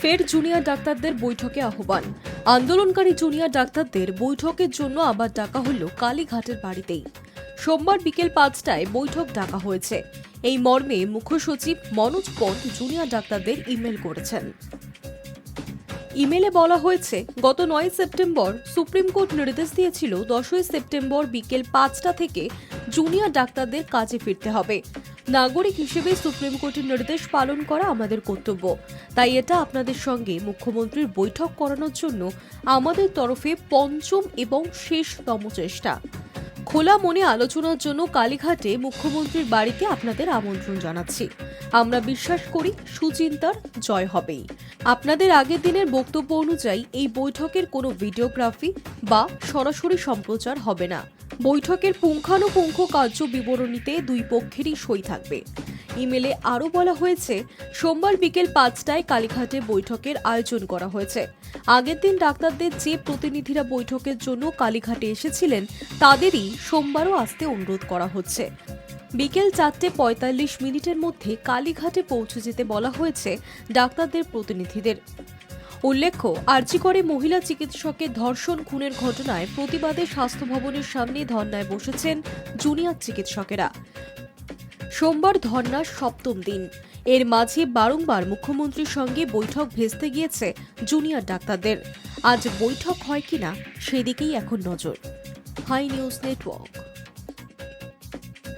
ফের জুনিয়র ডাক্তারদের বৈঠকে আহ্বান। আন্দোলনকারী জুনিয়র ডাক্তারদের বৈঠকের জন্য আবার ডাকা হল কালীঘাটের বাড়িতেই। সোমবার বিকেল পাঁচটায় বৈঠক ডাকা হয়েছে। এই মর্মে মুখ্য সচিব মনোজ পন্থ জুনিয়র ডাক্তারদের ইমেল করেছেন। ইমেলে বলা হয়েছে, গত নয় সেপ্টেম্বর সুপ্রিম কোর্ট নির্দেশ দিয়েছিল দশই সেপ্টেম্বর বিকেল পাঁচটা থেকে জুনিয়র ডাক্তারদের কাজে ফিরতে হবে। নাগরিক হিসেবে সুপ্রিম কোর্টের নির্দেশ পালন করা আমাদের কর্তব্য। তাই এটা আপনাদের সঙ্গে মুখ্যমন্ত্রীর বৈঠক করানোর জন্য আমাদের তরফে পঞ্চম এবং শেষতম চেষ্টা। খোলা মনে আলোচনার জন্য কালীঘাটে মুখ্যমন্ত্রীর বাড়িতে আপনাদের আমন্ত্রণ জানাচ্ছি। আমরা বিশ্বাস করি সুচিন্তার জয় হবেই। আপনাদের আগের দিনের বক্তব্য অনুযায়ী এই বৈঠকের কোনো ভিডিওগ্রাফি বা সরাসরি সম্প্রচার হবে না। বৈঠকের পুঙ্খানুপুঙ্খ কার্য বিবরণীতে দুই পক্ষেরই সই থাকবে। ইমেলে আরও বলা হয়েছে, সোমবার বিকেল পাঁচটায় কালীঘাটে বৈঠকের আয়োজন করা হয়েছে। আগের দিন ডাক্তারদের যে প্রতিনিধিরা বৈঠকের জন্য কালীঘাটে এসেছিলেন, তাদেরই সোমবারও আসতে অনুরোধ করা হচ্ছে। বিকেল চারটে পঁয়তাল্লিশ মিনিটের মধ্যে কালীঘাটে পৌঁছে যেতে বলা হয়েছে ডাক্তারদের প্রতিনিধিদের। উল্লেখ্য আর্জিকরে মহিলা চিকিৎসকের ধর্ষণ খুনের ঘটনায় প্রতিবাদে স্বাস্থ্য ভবনের সামনে ধর্নায় বসেছেন জুনিয়র চিকিৎসকেরা। সোমবার ধর্নার সপ্তম দিন। এর মাঝে বারংবার মুখ্যমন্ত্রীর সঙ্গে বৈঠক ভেস্তে গিয়েছে জুনিয়র ডাক্তারদের। আজ বৈঠক হয় কিনা, সেদিকেই এখন নজর। Hi news network.